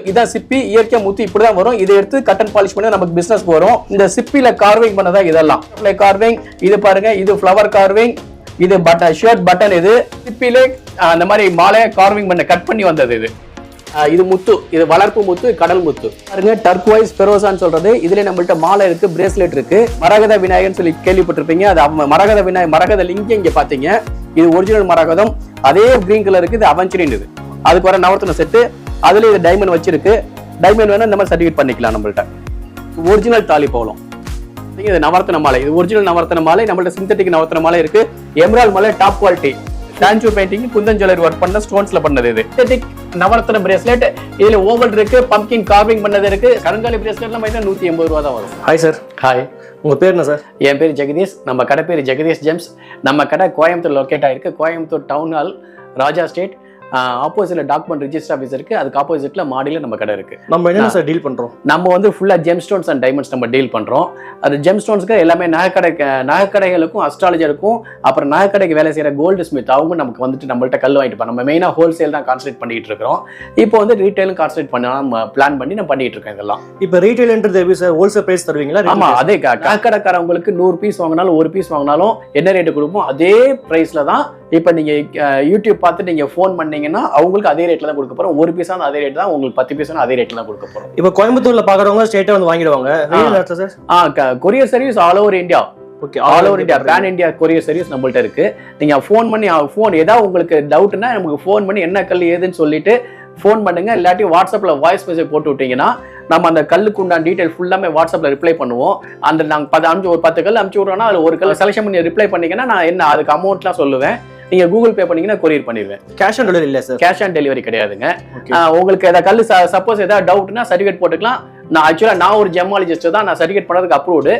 இதான் சிப்பி இயற்கை முத்து இப்படிதான் வரும். இதை எடுத்து கட்டன் பாலிஷ் பண்ணி நமக்கு பிசினஸ் வரும் இந்த சிப்பில கார்விங் பண்ணதான் இதெல்லாம். கார்விங் இது பாருங்க இது ஃப்ளவர் கார்விங் இது பட்டன் ஷர்ட் பட்டன் இது. சிப்பிலே அந்த மாதிரி மாலையை கார்விங் பண்ண கட் பண்ணி வந்தது இது. இது முத்து இது வளர்ப்பு முத்து கடல் முத்து. பாருங்க டர்க்வைஸ் பெரோசான்னு சொல்றது. இதுல நம்மள்ட்ட மாலை இருக்கு பிரேஸ்லெட் இருக்கு. மரகத விநாயகர்னு சொல்லி கேள்விப்பட்டிருப்பீங்க. அது மரகத விநாயகர் மரகத லிங்கம் இங்க பாத்தீங்க. இது ஒரிஜினல் மரகதம். அதே கிரீன் கலருக்கு இது அவஞ்சரின் இது அதுக்கு வர நவரத்தின செட்டு அதுல இது டைமண்ட் வச்சிருக்கு. டைமண்ட் வேணா இந்த மாதிரி சர்டிஃபிகேட் பண்ணிக்கலாம் நம்மள்ட்ட. ஒரிஜினல் தாலி போகலாம். இது நவரத்தன மாலை. இது ஒரிஜினல் நவரத்தன மாலை. நம்மள்ட்ட சிந்தட்டிக் நவரத்தன மாலை இருக்கு. எம்ரால் மாலை top quality statue painting Kundan jewellery work பண்ண ஸ்டோன்ஸ்ல பண்ணது இது. சிந்தட்டிக் நவரத்தன பிரேஸ்லெட் இதுல ஓவல் இருக்கு. பம்கின் கார்விங் பண்ணது இருக்கு. கருங்காலி பிரேஸ்லெட்லாம் பார்த்தா நூத்தி எண்பது ரூபா தான் வரும். ஹாய் சார் ஹாய் உங்க பேர் என்ன சார் என் பேர் ஜெகதீஷ். நம்ம கடை பேர் ஜெகதீஷ் ஜெம்ஸ். நம்ம கடை கோயம்புத்தூர் லொக்கேட் ஆயிருக்கு. Coimbatore town hall Raja street ஆப்போசிட்ல டாக்குமெண்ட் ரிஜிஸ்டர் ஆஃபீஸ் இருக்கு. அதுக்கு ஆப்போசிட்ல மாடியில நம்ம கடை இருக்கு. நம்ம என்னென்ன சார் டீல் பண்றோம்? நம்ம வந்து ஃபுல்லா ஜெம் ஸ்டோன்ஸ் அண்ட் டைமண்ட்ஸ் நம்ம டீல் பண்றோம். அது ஜெம் ஸ்டோன்ஸ்க்கு எல்லாமே நகைக்கடை நகைக்கடைகளுக்கும் அஸ்ட்ராலஜருக்கும் அப்புறம் நகைக்கடைக்கு வேலை செய்யற கோல்டு ஸ்மித் அவங்க நமக்கு வந்துட்டு நம்மள்ட்ட கல் வாங்கிட்டு. நம்ம மெயினா ஹோல்சேல் தான் கான்சன்ட்ரேட் பண்ணிட்டு இருக்கிறோம். இப்போ வந்து ரீட்டைலும் கான்சன்ட்ரேட் பண்ண நம்ம பிளான் பண்ணி நம்ம பண்ணிட்டு இருக்கோம் இதெல்லாம். இப்போ ரீட்டைல்ன்றது எப்படி சார் ஹோல்சேல் பிரைஸ் தருவீங்களா? ஆமா அதே க- நகைக்கடைக்காரவங்களுக்கு நூறு பீஸ் வாங்கினாலும் ஒரு பீஸ் வாங்கினாலும் என்ன ரேட்டு கொடுப்போம் அதே பிரைஸ்ல தான் இப்போ நீங்க அஹ், யூடியூப் பார்த்து நீங்க ஃபோன் பண்ணீங்கன்னா அவங்களுக்கு அதே ரேட்ல தான் கொடுக்க போறோம். ஒரு பீஸ் அதே ரேட் தான் உங்களுக்கு பத்து பீஸ் அதே ரேட்ல தான் கொடுக்க போறோம். இப்போ கோயம்புத்தூர்ல பாக்குறவங்க ஸ்ட்ரெயிட்டா வந்து வாங்கிடுவாங்க. ஆ. Courier service all over India okay all over India pan India courier service நம்மள்ட்ட இருக்கு. நீங்க ஃபோன் பண்ணி ஃபோன் ஏதாவது உங்களுக்கு டவுட்னா நமக்கு ஃபோன் பண்ணி என்ன கல் ஏதுன்னு சொல்லிட்டு ஃபோன் பண்ணுங்க. இல்லாட்டி வாட்ஸ்அப்ல வாய்ஸ் மெசேஜ் போட்டு விட்டீங்கன்னா நம்ம அந்த கல்லுக்கு உண்டான டீடைல் ஃபுல்லாமே வாட்ஸ்அப்ல ரிப்ளை பண்ணுவோம். அந்த நாங்க பத்து அனுப்பிச்சு ஒரு பத்து கல் அனுப்பிச்சு விட்றோம்னா அதுல ஒரு கல் செலக்ஷன் பண்ணி ரிப்ளை பண்ணீங்கன்னா நான் என்ன அதுக்கு அமௌண்ட்லாம் சொல்லுவேன். நீங்க கூகுள் பே பண்ணீங்கன்னா கொரியர் பண்ணிடுவேன். கேஷ் ஆன் டெலிவரி இல்ல சார் கேஷ் ஆன் டெலிவரி கிடையாதுங்க. உங்களுக்கு ஏதாவது கல் சப்போஸ் ஏதாவது டவுட்னா சர்டிஃபிகேட் போட்டுக்கலாம். நான் ஆக்சுவலாக நான் ஒரு ஜெமாலஜிஸ்ட் தான் நான் சர்டிஃபிகேட் பண்ணதுக்கு அப்ரூவ்டு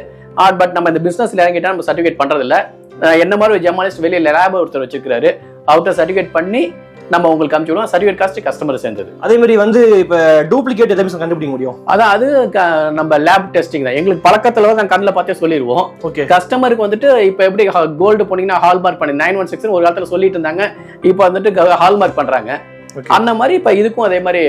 பட் நம்ம இந்த பிசினஸ்ல இறங்கிட்டா நம்ம சர்டிஃபிகேட் பண்றது இல்ல ஆஹ் என்ன மாதிரி ஒரு ஜெமாலஜிஸ்ட் வெளியே லேப் ஒருத்தர் வச்சிருக்காரு அவர்கிட்ட சர்டிஃபிகேட் பண்ணி நம்ம உங்களுக்கு அனுப்பிச்சு விடுவோம். சர்டிஃபிகேட் காஸ்ட் கஸ்டமர் சேர்ந்தது. அதே மாதிரி வந்து இப்போ டூப்ளிகேட் எதாவது கண்டுபிடிக்க முடியும். அதான் அது நம்ம லேப் டெஸ்டிங் தான். எங்களுக்கு பழக்கத்துல தான் கண்ணில் பார்த்தே சொல்லிடுவோம் ஓகே கஸ்டமருக்கு வந்துட்டு இப்போ எப்படி கோல்டு போனீங்கன்னா ஹால்மார்க் பண்ணி. நைன் ஒன் சிக்ஸ் ஒரு காலத்துல சொல்லிட்டு இருந்தாங்க. இப்போ வந்துட்டு ஹால்மார்க் பண்றாங்க. Okay. அந்த மாதிரி இப்போ இதுக்கும் அதே மாதிரி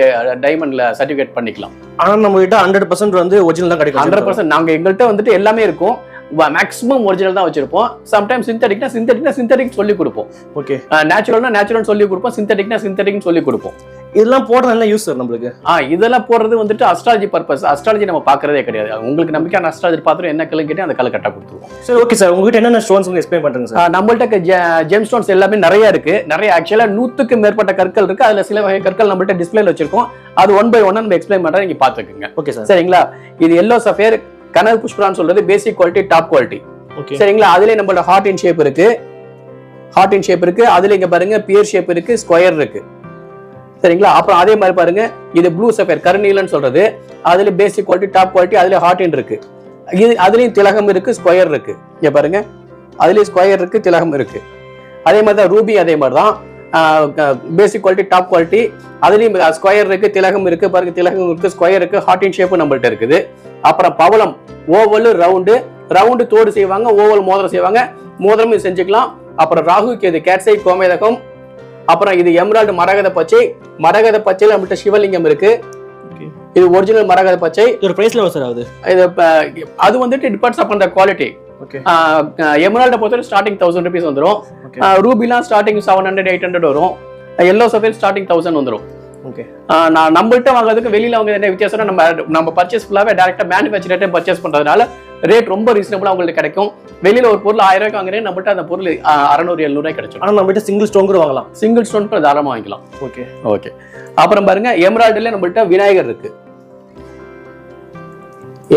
டைமண்ட்ல சர்டிஃபிகேட் பண்ணிக்கலாம். ஆனா நம்ம கிட்ட ஹண்ட்ரட் பர்சன்ட் வந்து ஒரிஜினல் தான் கிடைக்கும். ஹண்ட்ரட் பர்சன்ட் நாங்க எங்கள்கிட்ட வந்துட்டு எல்லாமே இருக்கும். மேக்ஸிமம் ஒரிஜினல் தான் வச்சிருப்போம். சம்டைம்ஸ் சிந்தட்டிக்னா சிந்தட்டிக்னா சிந்தட்டிக் சொல்லி கொடுப்போம். ஓகே நேச்சுரல்னா நேச்சுரல் சொல்லி கொடுப்போம். சிந்தட்டிக்னா சிந்தட்டிக்னு சொல்லி கொடுப்போம். இதெல்லாம் போடுறது என்ன யூஸ் சார் நம்மளுக்கு. ஆ இதெல்லாம் போடுறது வந்துட்டு அஸ்ட்ராலஜி பர்பஸ் அஸ்ட்ராலஜி நம்ம பார்க்கறதே கிடையாது. உங்களுக்கு நம்பிக்கையான அஸ்ட்ராலஜி பார்த்துட்டு என்ன கல்லு கேட்டு அந்த கல்லு கட்டா கொடுத்துருவோம். சரி ஓகே சார் உங்ககிட்ட என்னென்ன ஸ்டோன்ஸ் எக்ஸ்பிளைன் பண்றீங்க சார் நம்மள்ட்ட ஜெம் ஸ்டோன்ஸ் எல்லாமே நிறைய இருக்கு. நிறைய ஆக்சுவலா நூத்துக்கு மேற்பட்ட கற்கள் இருக்கு. அதுல சில வகை கற்கள் நம்மள்ட்ட டிஸ்பிளேல வச்சிருக்கோம். அது ஒன் பை ஒன் நம்ம எக்ஸ்பிளைன் பண்றேன் நீங்க பாத்துக்கோங்க ஓகே சார் சரிங்களா? இது எல்லோ சஃபேர் கனல் புஷ்பரான்னு சொல்றது பேசிக் குவாலிட்டி டாப் குவாலிட்டி சரிங்களா? அதுல நம்மளோட ஹார்ட் இன் ஷேப் இருக்கு. ஹார்ட் இன் ஷேப் இருக்கு. அதுல இங்க பாருங்க பியர் ஷேப் இருக்கு ஸ்கொயர் இருக்கு. சரிங்களா? அப்புறம் அதே மாதிரி பாருங்க இது ப்ளூ சஃபேர் கருநீலன்னு சொல்றது. அதுல பேசிக் குவாலிட்டி டாப் குவாலிட்டி அதுல ஹார்ட் இன் இருக்கு. இது அதுலயும் திலகம் இருக்கு ஸ்கொயர் இருக்கு. இங்க பாருங்க அதுலயும் ஸ்கொயர் இருக்கு திலகம் இருக்கு. அதே மாதிரி தான் ரூபி அதே மாதிரி தான். பேசிக் குவாலிட்டி டாப் குவாலிட்டி அதுலயும் ஸ்கொயர் இருக்கு திலகம் இருக்கு. பாருங்க திலகம் இருக்கு ஸ்கொயர் இருக்கு ஹார்ட் இன் ஷேப் நம்மள்ட்ட இருக்குது. அப்புறம் பவளம் ஓவல் ரவுண்டு ரவுண்டு தோடு செய்வாங்க ஓவல் மோதிரம் செய்வாங்க. மோதிரமும் செஞ்சுக்கலாம். அப்புறம் ராகு கேது கேட்சை கோமேதகம். அப்புறம் இது எம்ராய்டு மரகத பச்சை. மரகத பச்சையில நம்மள்ட்ட சிவலிங்கம் இருக்கு. இது ஒரிஜினல் மரகத பச்சை. ஒரு பிரைஸ்ல எவ்வளவு சார் ஆகுது. இது அது வந்துட்டு depends upon the quality emerald பொறுத்தவரை ஸ்டார்டிங் தௌசண்ட் ருபீஸ் வந்துடும். ரூபிலாம் starting seven hundred eight hundred வரும். எல்லோ சஃபேர் ஸ்டார்டிங் தௌசண்ட் வந்துடும் ஓகே நான் நம்மள்ட்ட வாங்குறதுக்கு வெளியில அவங்க என்ன வித்தியாசம்னா நம்ம நம்ம பர்ச்சேஸ் ஃபுல்லாவே டேரக்டா மேனுஃபேக்சரேட்டே பர்ச்சேஸ் பண்றதுனால ரேட் ரொம்ப ரீசனபிளா உங்களுக்கு கிடைக்கும். வெளியில ஒரு பொருள் ஆயிரம் ரூபாய்க்கு வாங்குறேன் நம்மள்ட்ட அந்த பொருள் அறநூறு எழுநூறு ரூபாய் கிடைச்சிடும். ஆனா நம்ம கிட்ட சிங்கிள் ஸ்டோன் கூட வாங்கலாம். சிங்கிள் ஸ்டோன் கூட தாராளமா வாங்கிக்கலாம். ஓகே ஓகே அப்புறம் பாருங்க எம்ராய்டுல நம்மள்ட்ட விநாயகர் இருக்கு.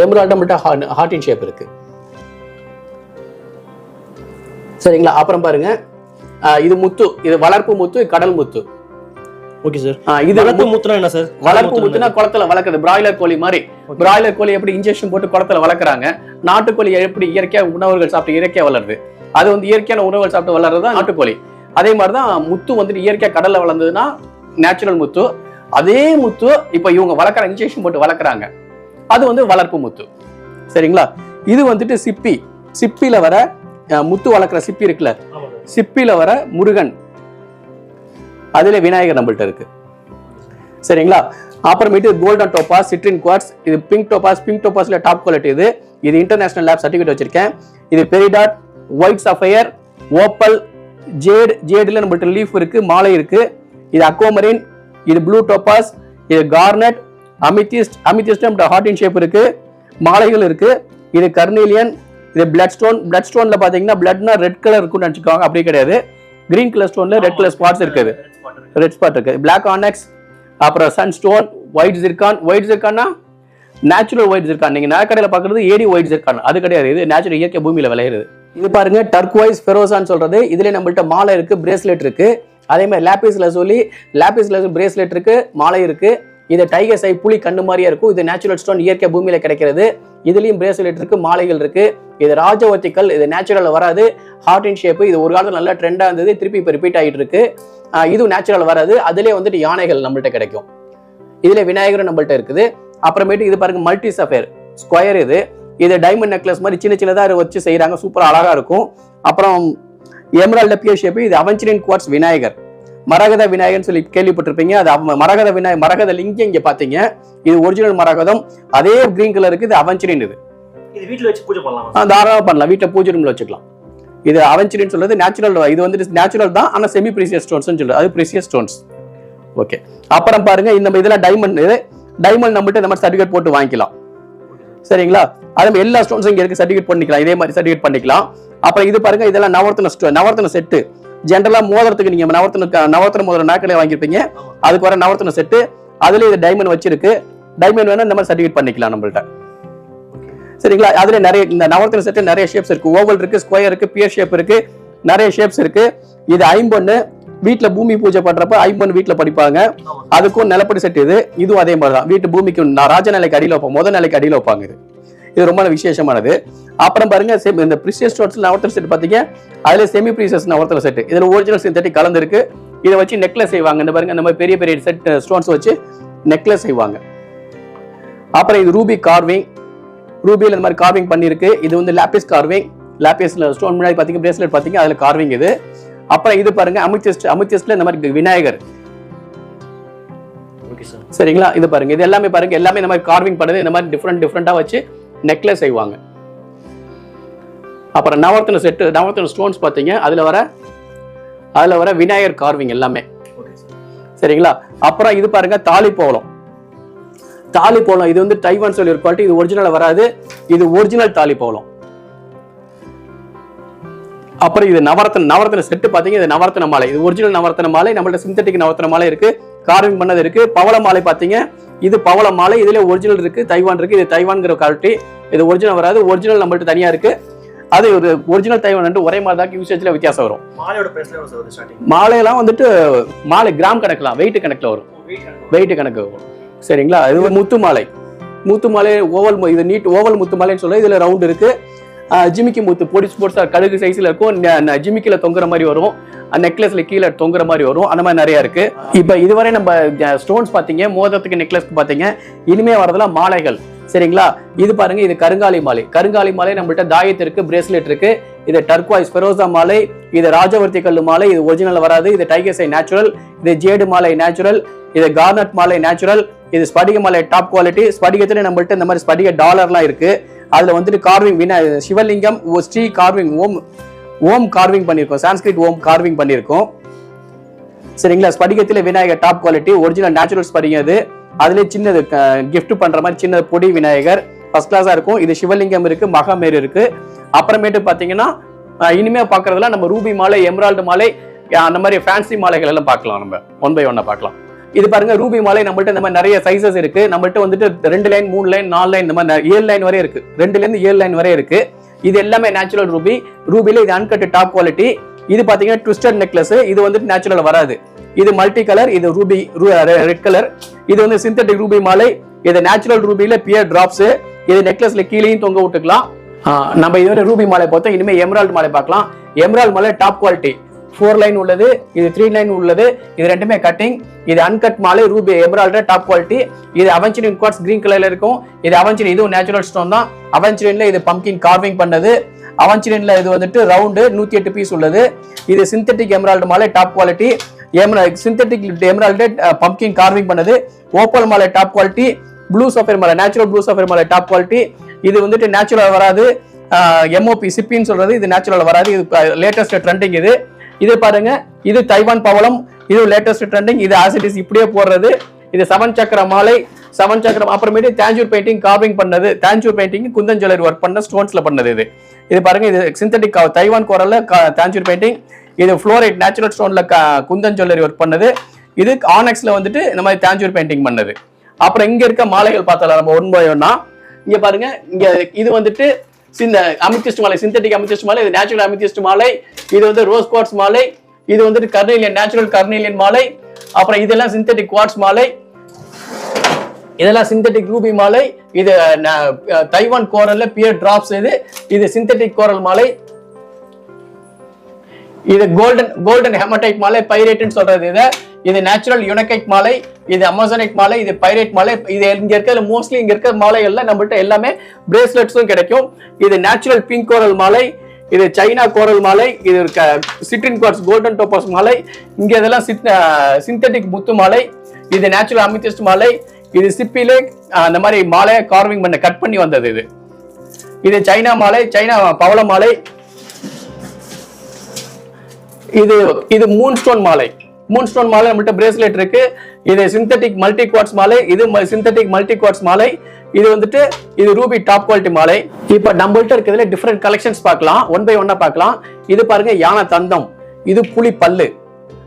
எம்ராய்டு நம்மள்ட்ட ஹார்ட் இன் ஷேப் இருக்கு. சரிங்களா? அப்புறம் பாருங்க. இது முத்து இது வளர்ப்பு முத்து கடல் முத்து. Okay sir. இது வளர்ப்பு முத்துனா என்ன சார்? வளர்ப்பு முத்துனா குளத்துல வளர்க்குறது பிராய்லர் கோழி மாதிரி. பிராய்லர் கோழி எப்படி இன்ஜெக்ஷன் போட்டு குளத்துல வளர்க்குறாங்க? நாட்டுக்கோழி எப்படி இயற்கையா உணவுகள் சாப்பிட்டு இயற்கையா வளருது? அது வந்து இயற்கையான உணவுகள் சாப்பிட்டு வளர்றது நாட்டுக்கோழி. அதே மாதிரி தான் முத்து வந்துட்டு இயற்கையா கடல்ல வளர்ந்ததுன்னா நேச்சுரல் முத்து. அதே முத்து இப்போ இவங்க வளர்க்குற இன்ஜெக்ஷன் போட்டு வளர்க்குறாங்க. அது வந்து வளர்ப்பு முத்து. சரிங்களா? இது வந்துட்டு சிப்பி. சிப்பில வர முத்து வளர்க்குற சிப்பி இருக்குல்ல? சிப்பில வர முருகன். அதுல விநாயகர் நம்மள்ட்ட இருக்கு. சரிங்களா? அப்புறமேட்டு கோல்டன் டோபாஸ் சிட்ரின் குவார்ட்ஸ் இது பிங்க் டோபாஸ் பிங்க் டோபாஸ்ல டாப் குவாலிட்டி இது. இது இன்டர்நேஷனல் லேப் சர்டிஃபிகேட் வச்சிருக்கேன். இது peridot white sapphire opal jade ஜேடில் நம்மள்ட்ட லீஃப் இருக்கு மாலை இருக்கு. இது அக்வாமரின் இது ப்ளூ டோபாஸ் இது கார்னட் அமித்திஸ்ட் அமித்திஸ்ட் நம்மள்ட்ட ஹார்ட் இன் ஷேப் இருக்கு. மாலைகள் இருக்கு. இது கர்னீலியன் இது பிளட் ஸ்டோன் பிளட் ஸ்டோன்ல பாத்தீங்கன்னா பிளட்னா ரெட் கலர் இருக்கும்னு நினைச்சுக்கோங்க. அப்படி கிடையாது. கிரீன் கலர் ஸ்டோன்ல ரெட் கலர் ஸ்பாட்ஸ் இருக்குது. ரெட் ஸ்பாட் இருக்கு. பிளாக் ஆனக்ஸ் அப்புறம் sun stone white zircon white ஜிர்கான்னா natural white zircon நீங்க நகைக்கடையில பாக்குறது ஏடி ஒயிட் ஜிர்கான் அது கிடையாது. இது நேச்சுரல் இயற்கை பூமியில விளையிறது. இது பாருங்க டர்க்வைஸ் ஃபெரோசான்னு சொல்றது. இதுல நம்மள்ட்ட மாலை இருக்கு பிரேஸ்லெட் இருக்கு. அதே மாதிரி லாபிஸ்ல சொல்லி லாபிஸ்ல பிரேஸ்லெட் இருக்கு மாலை இருக்கு. இது டைகர் சை புலி கண்ணு மாதிரியே இருக்கும். இது நேச்சுரல் ஸ்டோன் இயற்கை பூமியில கிடைக்கிறது. இதுலயும் பிரேஸ்லெட் இருக்கு மாலைகள் இருக்கு. இது ராஜவத்திக்கல் இது நேச்சுரல் வராது. ஹார்ட் இன் இது ஒரு காலத்தில் நல்லா ட்ரெண்டாக இருந்தது திருப்பி இப்போ ரிப்பீட் ஆகிட்டு இருக்கு. இதுவும் நேச்சுரல் வராது. அதிலே வந்துட்டு யானைகள் நம்மள்ட்ட கிடைக்கும். இதில் விநாயகரும் நம்மள்ட்ட இருக்குது. அப்புறமேட்டு இது பாருங்க மல்டி சஃபேர் ஸ்கொயர் இது. இது டைமண்ட் நெக்லஸ் மாதிரி சின்ன சின்னதா வச்சு செய்கிறாங்க சூப்பராக அழகாக இருக்கும். அப்புறம் எமரால்ட் பியர் ஷேப்பு இது அவெஞ்சரின் குவார்ட்ஸ் விநாயகர். மரகத விநாயகர்னு சொல்லி கேள்விப்பட்டிருப்பீங்க. அது மரகத விநாயகர் மரகத லிங்கம் இங்கே பார்த்தீங்க இது ஒரிஜினல் மரகதம். அதே கிரீன் கலருக்கு இது அவெஞ்சரின் இது. இது வீட்ல வச்சு பூஜை பண்ணலாமா? ஆ, தாராளமா பண்ணலாம். வீட்டை பூஜை ரூம்ல வச்சுக்கலாம். இது அவெஞ்சரின்னு சொல்றது நேச்சுரல் இது வந்துட்டு நேச்சுரல் தான் ஆனா செமி ப்ரீசியஸ் ஸ்டோன்ஸ் சொல்றது. அது ப்ரீசியஸ் ஸ்டோன்ஸ் ஓகே அப்புறம் பாருங்க இந்த நம்ம இதெல்லாம் டைமண்ட் இது டைமண்ட் நம்மகிட்ட இந்த மாதிரி சர்டிஃபிகேட் போட்டு வாங்கிக்கலாம். சரிங்களா? அதே மாதிரி எல்லா ஸ்டோன்ஸும் இங்க இருக்கு சர்டிஃபிகேட் பண்ணிக்கலாம். இதே மாதிரி சர்டிஃபிகேட் பண்ணிக்கலாம். அப்புறம் இது பாருங்க இதெல்லாம் நவரத்ன ஸ்டோ நவரத்ன செட்டு ஜென்ரலா மோதிரத்துக்கு நீங்க நவரத்ன நவரத்ன மோதிரம் நாக்கிலே வாங்கியிருப்பீங்க. அதுக்கு வர நவரத்ன செட்டு அதுல இது டைமண்ட் வச்சிருக்கு. டைமண்ட் வேணா இந்த மாதிரி சர்டிஃபிகேட் பண்ணிக்கலாம் நம்மள்ட்ட. சரிங்களா? அதுல நிறைய இந்த நவரத்தின செட்டு நிறைய ஷேப்ஸ் இருக்கு. ஓவல் இருக்கு ஸ்கொயர் இருக்குது பியர் ஷேப் இருக்கு நிறைய ஷேப்ஸ் இருக்கு. இது ஐம்பொன்னு வீட்டில் பூமி பூஜை பண்ணுறப்ப ஐம்பொன் வீட்டில் படிப்பாங்க. அதுக்கும் நிலப்படி செட் இது. இதுவும் அதே மாதிரி தான். வீட்டு பூமிக்கு நான் ராஜ நிலைக்கு அடியில் வைப்போம் முதல் நிலைக்கு அடியில் வைப்பாங்க இது. இது ரொம்ப விசேஷமானது. அப்புறம் பாருங்க இந்த பிரிசியஸ் ஸ்டோன்ஸ் நவரத்தன செட் பார்த்தீங்க அதில் செமி ப்ரீசியஸ் நவரத்தன செட் இதில் ஒரிஜினல் சிந்தட்டிக் கலந்துருக்கு. இதை வச்சு நெக்லஸ் செய்வாங்க. இந்த பாருங்க இந்த மாதிரி பெரிய பெரிய செட் ஸ்டோன்ஸ் வச்சு நெக்லஸ் செய்வாங்க. அப்புறம் இது ரூபி கார்விங் ரூபியில் இந்த மாதிரி கார்விங் பண்ணியிருக்கு. இது வந்து லாப்பிஸ் கார்விங் லாப்பிஸ்ல ஸ்டோன் முன்னாடி பாத்தீங்க பிரேஸ்லெட் பாத்தீங்க அதுல கார்விங் இது. அப்புறம் இது பாருங்க அமித்திஸ்ட் அமித்திஸ்ட்ல இந்த மாதிரி விநாயகர். சரிங்களா? இது பாருங்க இது எல்லாமே பாருங்க எல்லாமே இந்த மாதிரி கார்விங் பண்ணுது. இந்த மாதிரி டிஃப்ரெண்ட் டிஃப்ரெண்டா வச்சு நெக்லஸ் செய்வாங்க. அப்புறம் நவரத்ன செட்டு நவரத்ன ஸ்டோன்ஸ் பாத்தீங்க அதுல வர அதுல வர விநாயகர் கார்விங் எல்லாமே. சரிங்களா? அப்புறம் இது பாருங்க தாலி போலம் தாலி போலம் இது வந்து டைவான் சொல்லி ஒரு குவாலிட்டி இது ஒரிஜினல் வராது. இது ஒரிஜினல் தாலி போலம் அப்புறம் இது நவரத்தன நவரத்தன செட்டு பாத்தீங்க இது நவரத்தன மாலை. இது ஒரிஜினல் நவரத்தன மாலை நம்மள்ட்ட சிந்தட்டிக் நவரத்தன மாலை இருக்கு. கார்விங் பண்ணது இருக்கு. பவள மாலை பாத்தீங்க இது பவள மாலை இதுல ஒரிஜினல் இருக்கு தைவான் இருக்கு. இது தைவான்ங்கிற குவாலிட்டி இது ஒரிஜினல் வராது ஒரிஜினல் நம்மள்ட்ட தனியா இருக்கு. அது ஒரு ஒரிஜினல் தைவான் ஒரே மாதிரி தான் யூசேஜ்ல வித்தியாசம் வரும். மாலையெல்லாம் வந்துட்டு மாலை கிராம் கணக்கலாம் வெயிட் கணக்குல வரும். வெயிட் கணக்கு வரும். சரிங்களா? இது முத்துமாலை முத்து மாலை. ஓவல் இது நீட் ஓவல் முத்துமாலைன்னு சொல்ல இதுல ரவுண்ட் இருக்கு. ஜிமிக்கி முத்து பொடி ஸ்போர்ட்ஸ் கழுகு சைஸ்ல இருக்கும். ஜிமிக்கில தொங்குற மாதிரி வரும். நெக்லஸ்ல கீழே தொங்குற மாதிரி வரும். அந்த மாதிரி நிறைய இருக்கு. இப்ப இதுவரை நம்ம ஸ்டோன்ஸ் பாத்தீங்க மோதத்துக்கு நெக்லஸ்க்கு பாத்தீங்க. இனிமே வரதெல்லாம் மாலைகள். சரிங்களா? இது பாருங்க இது கருங்காலி மாலை. கருங்காலி மாலை நம்மள்ட்ட தாயத்து இருக்கு பிரேஸ்லெட் இருக்கு. இது டர்க்வாய்ஸ் ஃபெரோசா மாலை. இது ராஜவர்த்தி கல்லு மாலை. இது ஒரிஜினல் வராது. இது டைகர்ஸை நேச்சுரல் இது ஜேடு மாலை நேச்சுரல் இது கார்னட் மாலை நேச்சுரல் இது ஸ்படிக மாலை டாப் குவாலிட்டி ஸ்படிகத்துல நம்மள்ட்ட இந்த மாதிரி ஸ்படிக டாலர்லாம் இருக்கு. அதுல வந்துட்டு கார்விங் வினா சிவலிங்கம் ஓ ஸ்ரீ கார்விங் ஓம் ஓம் கார்விங் பண்ணியிருக்கோம் சான்ஸ்கிரிட் ஓம் கார்விங் பண்ணியிருக்கோம் சரிங்களா? ஸ்படிகத்துல Vinayagar top quality original natural ஸ்படிகம் அது அதுலேயே சின்னது கிஃப்ட் பண்ற மாதிரி சின்ன பொடி விநாயகர். ஃபர்ஸ்ட் கிளாஸா இருக்கும். இது சிவலிங்கம் இருக்கு மகாமேரு இருக்கு. அப்புறமேட்டு பாத்தீங்கன்னா இனிமேல் இனிமே நம்ம ரூபி மாலை எம்ரால்டு மாலை அந்த மாதிரி ஃபேன்சி மாலைகள் எல்லாம் பார்க்கலாம் நம்ம. ஒன் பை ஒன்னா பார்க்கலாம் இது பாருங்க ரூபி மாலை நம்மள்ட்ட இந்த மாதிரி நிறைய சைசஸ் இருக்கு. நம்மள்ட்ட வந்துட்டு ரெண்டு லைன் மூணு லைன் நாலு லைன் இந்த மாதிரி ஏழு லைன் வரை இருக்கு. ரெண்டுல இருந்து ஏழு லைன் வரை இருக்கு. இது எல்லாமே நேச்சுரல் ரூபி. ரூபில இது அன்கட் டாப் குவாலிட்டி இது பாத்தீங்கன்னா ட்விஸ்டட் நெக்லஸ் இது வந்துட்டு நேச்சுரல் வராது. இது மல்டி கலர் இது ரூபி ரெட் கலர் இது வந்து சிந்தட்டிக் ரூபி மாலை. இது நேச்சுரல் ரூபியில பியர் டிராப்ஸ் இது நெக்லஸ்ல கீழேயும் தொங்க விட்டுக்கலாம். நம்ம இதுவரை ரூபி மாலை பார்த்தோம். இனிமே எம்ரால்ட் மாலை பார்க்கலாம். எம்ரால்ட் மாலை டாப் குவாலிட்டி ஃபோர் லைன் உள்ளது இது த்ரீ லைன் உள்ளது இது ரெண்டுமே கட்டிங் இது அன்கட் மாலை ரூபி எம்ரால்டு டாப் குவாலிட்டி இது அவெஞ்சரின் குவாட்ஸ் கிரீன் கலர்ல இருக்கும். இது அவெஞ்சரின் இதுவும் நேச்சுரல் ஸ்டோன் தான். அவெஞ்சரின்ல இது பம்கின் கார்விங் பண்ணது. அவெஞ்சரின்ல இது வந்துட்டு ரவுண்டு நூத்தி எட்டு பீஸ் உள்ளது. இது சிந்தட்டிக் எம்ரால்டு மாலை top quality emerald synthetic emerald pumpkin carving பண்ணது. ஓப்பல் மாலை டாப் குவாலிட்டி ப்ளூ சஃபர் மாலை நேச்சுரல் ப்ளூ சஃபர் மாலை டாப் குவாலிட்டி இது வந்துட்டு நேச்சுரல் வராது. எம்ஓபி சிப்பின்னு சொல்றது இது நேச்சுரல் வராது. இது லேட்டஸ்ட் ட்ரெண்டிங் இது. இது பாருங்க இது தைவான் பவளம் இது லேட்டஸ்ட் ட்ரெண்டிங் இது ஆசிட்டிஸ் இப்படியே போடுறது. இது செவன் சக்கர மாலை செவன் சக்கரம் அப்புறமேட்டு தேஞ்சூர் பெயிண்டிங் கார்விங் பண்ணது. Tanjore painting Kundan jewellery work பண்ண ஸ்டோன்ஸ்ல பண்ணது இது. இது பாருங்க இது சிந்தட்டிக் தைவான் கோரல்ல தேஞ்சூர் பெயிண்டிங் இது ஃப்ளோரைட் நேச்சுரல் ஸ்டோன்ல குந்தன் ஜுவல்லரி ஒர்க் பண்ணது. இது ஆனக்ஸ்ல வந்துட்டு இந்த மாதிரி தேஞ்சூர் பெயிண்டிங் பண்ணது. அப்புறம் இங்க இருக்க மாலைகள் பார்த்தலாம் நம்ம ஒன் பை ஒன்னா இங்க பாருங்க இங்க இது வந்துட்டு இந்த அமித்திஸ்ட் மாலை சிந்தட்டிக் அமித்திஸ்ட் மாலை இது நேச்சுரல் அமித்திஸ்ட் மாலை இது வந்து ரோஸ் குவாட்ஸ் மாலை இது வந்துட்டு கர்னேலியன் நேச்சுரல் கர்னேலியன் மாலை அப்புறம் இதெல்லாம் சிந்தட்டிக் குவாட்ஸ் மாலை இதெல்லாம் சிந்தட்டிக் ரூபி மாலை இது தைவான் கோரல்ல பியர் டிராப்ஸ் இது இது சிந்தட்டிக் கோரல் மாலை இது கோல்டன் கோல்டன் ஹெமடைட் மாலை பைரேட்னு சொல்றது இது. இது நேச்சுரல் யுனகைட் மாலை இது அமேசானிக் மாலை இது பைரேட் மாலை. இது இங்க இருக்கிற மோஸ்ட்லி இங்க இருக்கிற மாலை எல்லாம் எல்லாமே பிரேஸ்லெட்ஸும் கிடைக்கும். இது நேச்சுரல் பிங்க் கோரல் மாலை இது சைனா கோரல் மாலை இது சிட்ரின் குவார்ட்ஸ் கோல்டன் டோப்பர்ஸ் மாலை. இங்க இதெல்லாம் சிந்தட்டிக் முத்து மாலை. இது நேச்சுரல் அமித்திஸ்ட் மாலை. இது சிப்பிலே அந்த மாதிரி மாலையை கார்விங் பண்ண கட் பண்ணி வந்தது இது. இது சைனா மாலை சைனா பவள மாலை. இது இது மூன் ஸ்டோன் மாலை. மூன் ஸ்டோன் மாலை நம்மள்ட்ட பிரேஸ்லெட் இருக்கு. இது சிந்தட்டிக் மல்டி குவாட்ஸ் மாலை இது சிந்தட்டிக் மல்டி குவாட்ஸ் மாலை. இது வந்துட்டு இது ரூபி டாப் குவாலிட்டி மாலை. இப்போ நம்மள்ட்ட இருக்கிறதுல டிஃப்ரெண்ட் கலெக்ஷன்ஸ் பார்க்கலாம். ஒன் பை ஒன்னா பார்க்கலாம். இது பாருங்க யானை தந்தம். இது புலி பல்லு.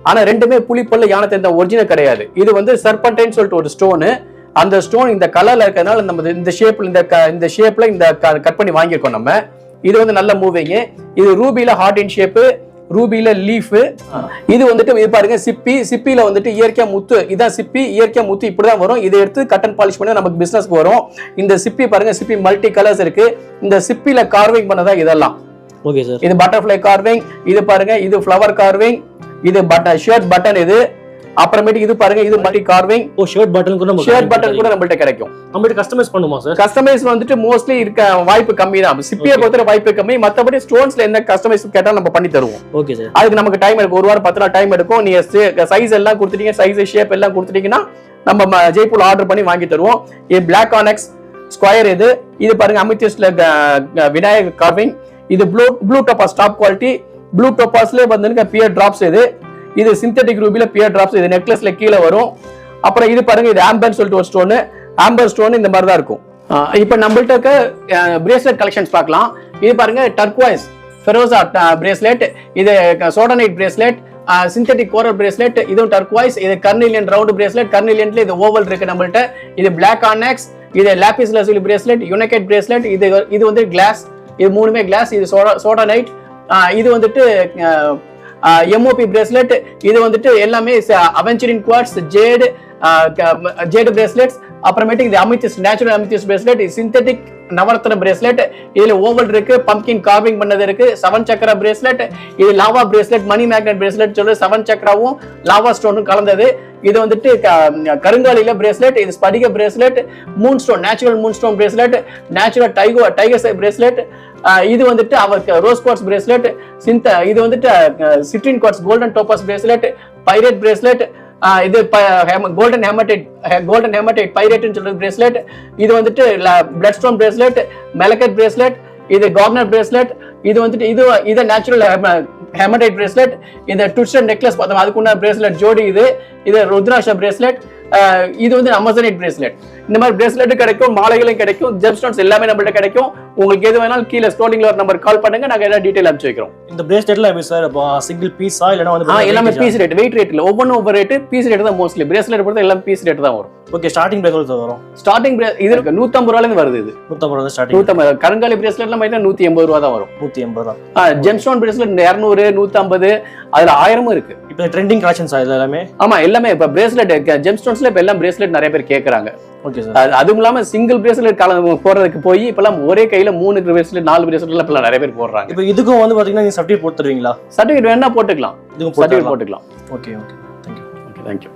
ஆனா ரெண்டுமே புலி பல்லு யானை தந்தம் ஒரிஜினல் கிடையாது. இது வந்து சர்பன்டைன்னு சொல்லிட்டு ஒரு ஸ்டோனு அந்த ஸ்டோன் இந்த கலர்ல இருக்கிறதுனால நம்ம இந்த ஷேப்ல இந்த க- இந்த ஷேப்ல இந்த கட் பண்ணி வாங்கியிருக்கோம் நம்ம. இது வந்து நல்ல மூவிங்க இது ரூபியில ஹார்ட் இன் ஷேப்பு ரூபில லீஃப். இது வந்துட்டு இது பாருங்க சிப்பி. சிப்பில வந்துட்டு இயற்கையா முத்து. இதான் சிப்பி. இயற்கையா முத்து இப்படிதான் வரும். இதை எடுத்து கட்டன் பாலிஷ் பண்ணி நமக்கு பிசினஸ்க்கு வரும். இந்த சிப்பி பாருங்க சிப்பி மல்டி கலர்ஸ் இருக்கு. இந்த சிப்பில கார்விங் பண்ணதா இதெல்லாம். ஓகே சார் இது பட்டர்ஃப்ளை கார்விங் இது பாருங்க இது ஃப்ளவர் கார்விங் இது பட்டன் ஷர்ட் பட்டன் இது. அப்புறமேட்டு இது பாருங்க இது மல்டி கார்விங் ஓ ஷர்ட் பட்டன் கூட ஷர்ட் பட்டன் கூட நம்மள்ட்ட கிடைக்கும். நம்மகிட்ட கஸ்டமைஸ் பண்ணுமா சார் கஸ்டமைஸ் வந்துட்டு மோஸ்ட்லி இருக்க வாய்ப்பு கம்மி தான். சிப்பியை பொறுத்தவரை வாய்ப்பு கம்மி. மத்தபடி ஸ்டோன்ஸ்ல என்ன கஸ்டமைஸ் கேட்டாலும் நம்ம பண்ணி தருவோம். ஓகே சார் அதுக்கு நமக்கு டைம் எடுக்கும். ஒரு வாரம் பத்து நாள் டைம் எடுக்கும். நீங்க சைஸ் எல்லாம் கொடுத்துட்டீங்க சைஸ் ஷேப் எல்லாம் கொடுத்துட்டீங்கன்னா நம்ம ஜெய்ப்பூர் ஆர்டர் பண்ணி வாங்கி தருவோம். இது பிளாக் ஆனெக்ஸ் ஸ்கொயர் இது. இது பாருங்க அமித்திஸ்ட்ல விநாயகர் கார்விங் இது blue blue topaz top quality blue டோபாஸ்ல வந்து பியர் டிராப்ஸ் இது. இது சிந்தட்டிக் ரூபில பியர் டிராப்ஸ் இது நெக்லஸ்ல கீழே வரும். அப்புறம் இது பாருங்க இது ஆம்பர் சொல்லிட்டு ஒரு ஸ்டோனு ஆம்பர் ஸ்டோன் இந்த மாதிரி தான் இருக்கும். இப்போ நம்மள்ட்ட இருக்க பிரேஸ்லெட் கலெக்ஷன்ஸ் பார்க்கலாம். இது பாருங்க டர்க்வைஸ் ஃபெரோசா பிரேஸ்லெட் இது sodalite bracelet synthetic coral bracelet இதுவும் டர்க்வைஸ் இது கர்னிலியன் ரவுண்ட் பிரேஸ்லெட் கர்னிலியன்ல இது ஓவல் இருக்கு நம்மள்ட்ட. இது பிளாக் ஆனெக்ஸ் இது lapis lazuli bracelet united bracelet இது இது வந்து கிளாஸ் இது மூணுமே கிளாஸ் இது சோடா சோடனைட் இது வந்துட்டு எம்ஓபி பிரேஸ்லெட் இது வந்துட்டு எல்லாமே aventurine quartz jade jade bracelets அப்புறமேட்டுக்கு இது amethyst natural amethyst bracelet synthetic navaratna bracelet இதுல ஓவல் இருக்கு பம்கின் கார்விங் பண்ணது இருக்கு செவன் சக்கர பிரேஸ்லெட் இது லாவா பிரேஸ்லெட் மணி மேக்னட் பிரேஸ்லெட் சொல்லி செவன் சக்கராவும் லாவா ஸ்டோனும் கலந்தது. இது வந்துட்டு க- கருங்காலியில பிரேஸ்லெட் இது ஸ்படிக bracelet moon stone natural moon stone bracelet natural டைகோ tiger bracelet இது வந்துட்டு அவர் ரோஸ் குவார்ட்ஸ் பிரேஸ்லெட் சிந்த இது வந்துட்டு citrine quartz golden topaz bracelet pyrite bracelet இது கோல்டன் ஹேமடைட் கோல்டன் ஹேமடைட் பைரேட்னு சொல்ற பிரேஸ்லெட் இது வந்துட்டு blood stone bracelet malachite bracelet இது கார்னர் பிரேஸ்லெட் இது வந்துட்டு இது இதை நேச்சுரல் ஹெமடைட் பிரேஸ்லெட் இந்த ட்விஸ்டர் நெக்லஸ் பார்த்தோம் அதுக்குள்ள பிரேஸ்லெட் ஜோடி இது இது ருத்ராஷா பிரேஸ்லெட் இது வந்து அமசனைட் பிரேஸ்லெட் இந்த மாதிரி பிரேஸ்லெட் கிடைக்கும் மாலைகளும் கிடைக்கும் ஜெம் ஸ்டோன்ஸ் எல்லாமே நம்மள்ட்ட கிடைக்கும். உங்களுக்கு எது வேணாலும் கீழே ஸ்டோரிங்ல ஒரு நம்பர் கால் பண்ணுங்க. நாங்க ஏதாவது டீடைல் அனுப்பிச்சு வைக்கிறோம். இந்த பிரேஸ்லெட்ல எப்படி சார் சிங்கிள் பீஸா இல்லனா வந்து எல்லாமே பீஸ் ரேட் வெயிட் ரேட் இல்ல ஒவ்வொன்றும் ஒவ்வொரு ரேட் பீஸ் ரேட் தான் மோஸ்ட்லி பிரேஸ்லெட் பொறுத்த எல்லாம் பீஸ் ரேட் தான் வரும். ஓகே ஸ்டார்டிங் பிரைஸ் எவ்வளவு வரும். ஸ்டார்டிங் இது இருக்கு. நூத்தம்பது ரூபாயில வருது இது. 150 ரூபாய் ஸ்டார்டிங் நூத்தம்பது கருங்காலி பிரேஸ்லெட்லாம் பார்த்தா நூத்தி எண்பது ரூபா தான் வரும். 180 ரூபாய் ஜெம் ஸ்டோன் பிரேஸ்லெட் இரநூறு நூத்தம்பது அதுல ஆயிரமும் இருக்கு. இப்போ ட்ரெண்டிங் கலெக்ஷன்ஸ் எல்லாமே? ஆமா எல்லாமே. இப்ப பிரேஸ்லெட் ஜெம் ஸ்டோன்ஸ்ல இப்ப எல்லாம் பிரேஸ்லெட் நிறைய பேர் அது- அதுவும் இல்லாம சிங்கிள் பிரேஸ்லெட் கால போடுறதுக்கு போய் இப்பெல்லாம் ஒரே கையில மூணு பிரேஸ்லெட் நாலு பிரேஸ்லெட் இப்ப நிறைய பேர் போடுறாங்க. இப்போ இதுக்கும் வந்து பாத்தீங்கன்னா நீங்க சர்டிஃபிகேட் போட்டு தருவீங்களா சர்டிஃபிகேட் வேணா போட்டுக்கலாம். இதுக்கும் சர்டிஃபிகேட் போட்டு போட்டுக்கலாம். Okay okay thank you okay thank you